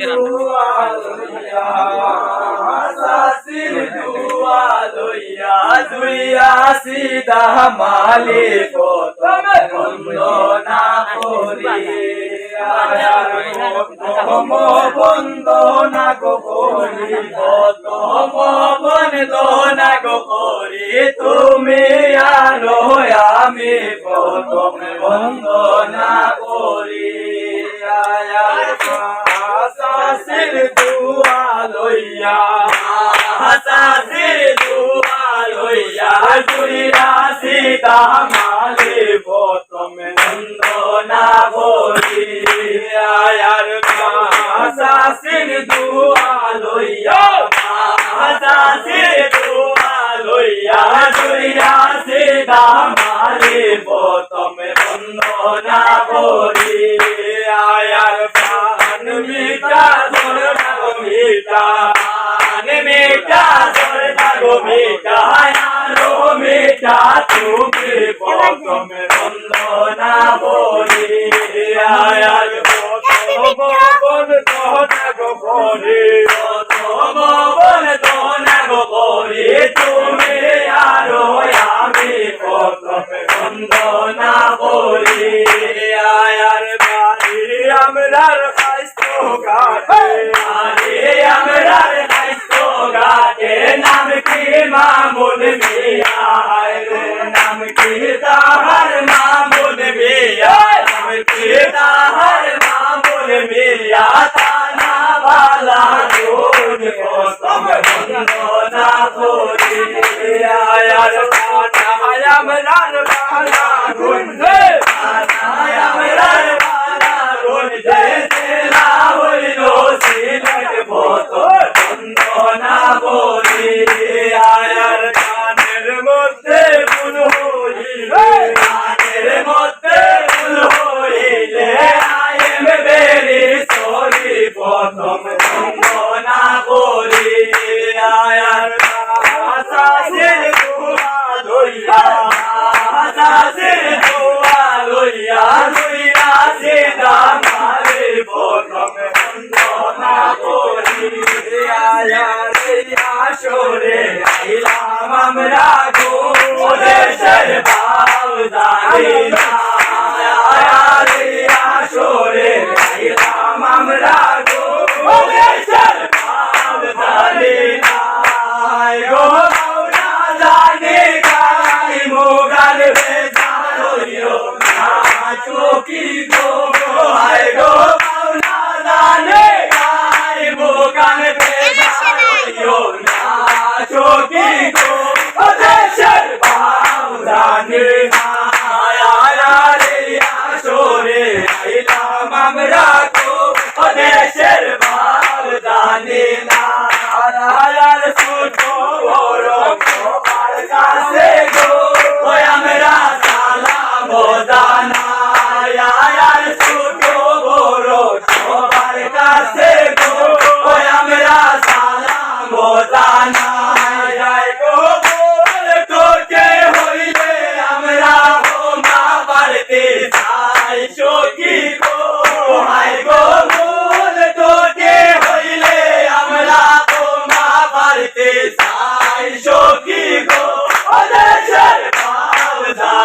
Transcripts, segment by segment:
কে রান্না দুইয়া সিদা মালে বন্দনা বন্দনা গোপরি বন্দনা গোপরি তুমি আলো আমি বন্দনা মালিব তুমি নন্দনা বলি আয়ার মাসাসিন দুয়া লইয়া মাসাসিন দুয়া লইয়া জুইয়া সিদা মালিব তুমি নন্দনা বলি আয়ার পান মিটা ধর মিটা পান মিটা ধর মিটা আয়ার মিটা তুমি বন্ধু না বলি আয়ার গোপন দোনা গোপনে তোম বল দোনা গোপনে তুমি আরও আমি কত বন্ধু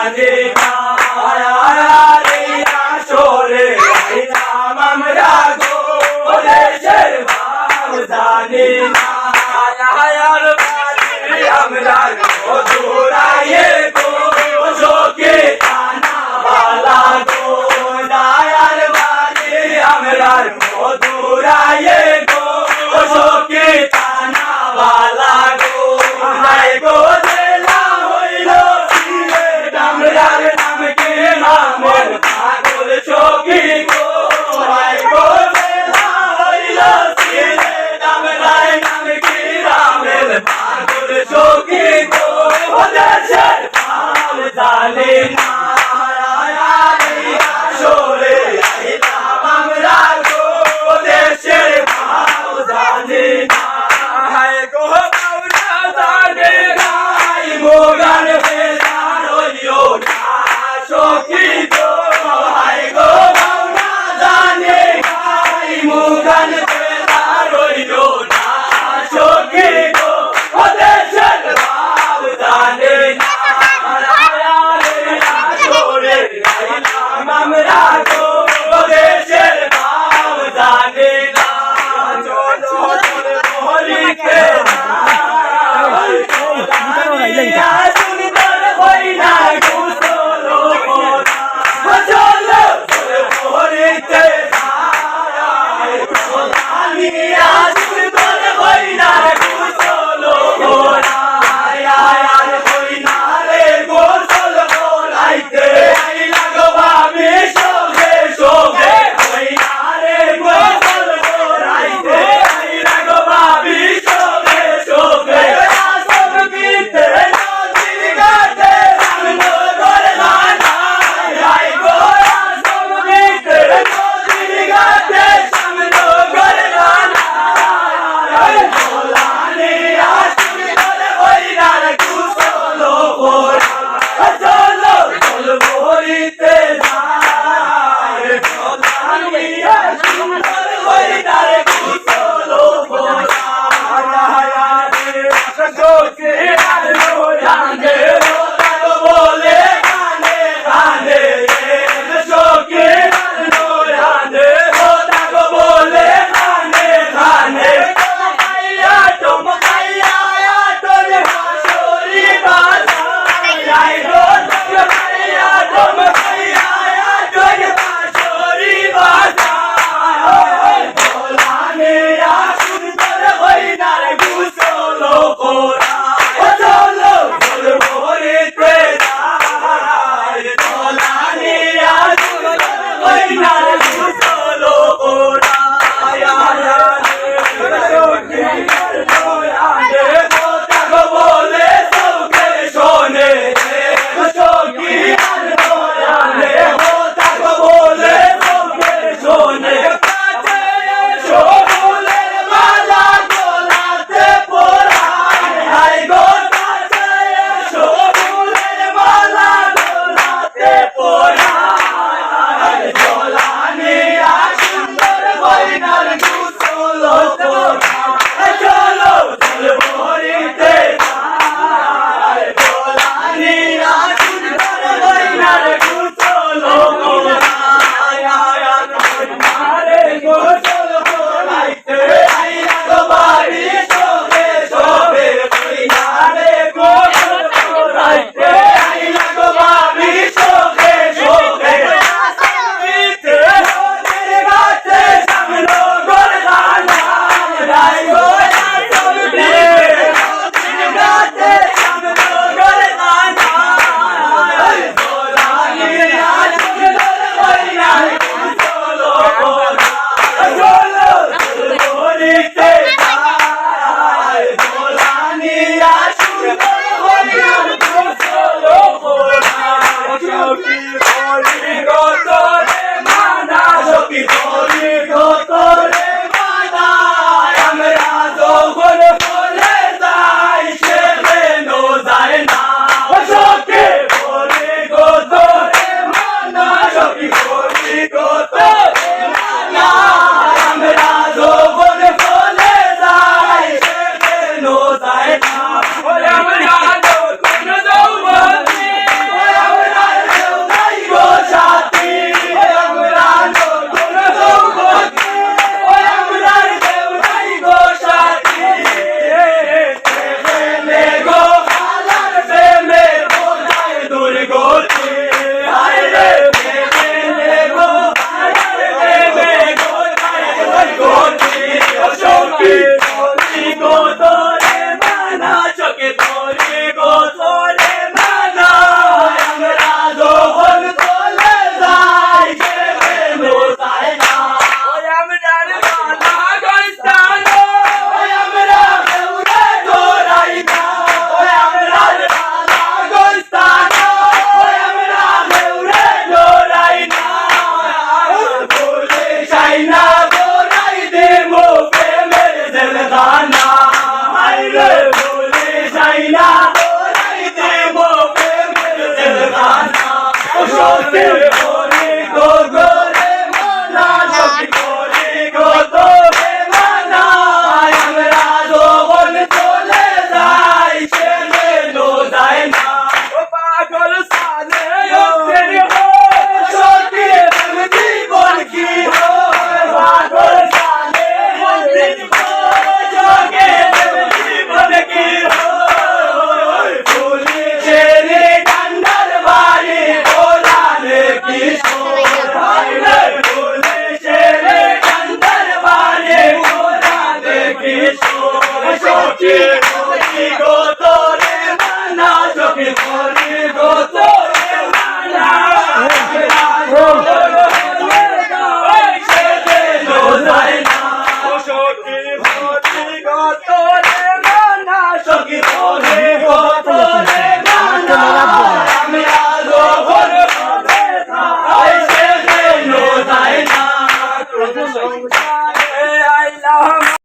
কাঁদে না সরে আইলাম আমরা গো দেশের ভাব জানি না। আয়ার বাড়ি আমরা গো দূরাইয়ে গো শোকে কানা বালা গো আয়ার বাড়ি আমরা গো দূরাইয়ে Aleluia.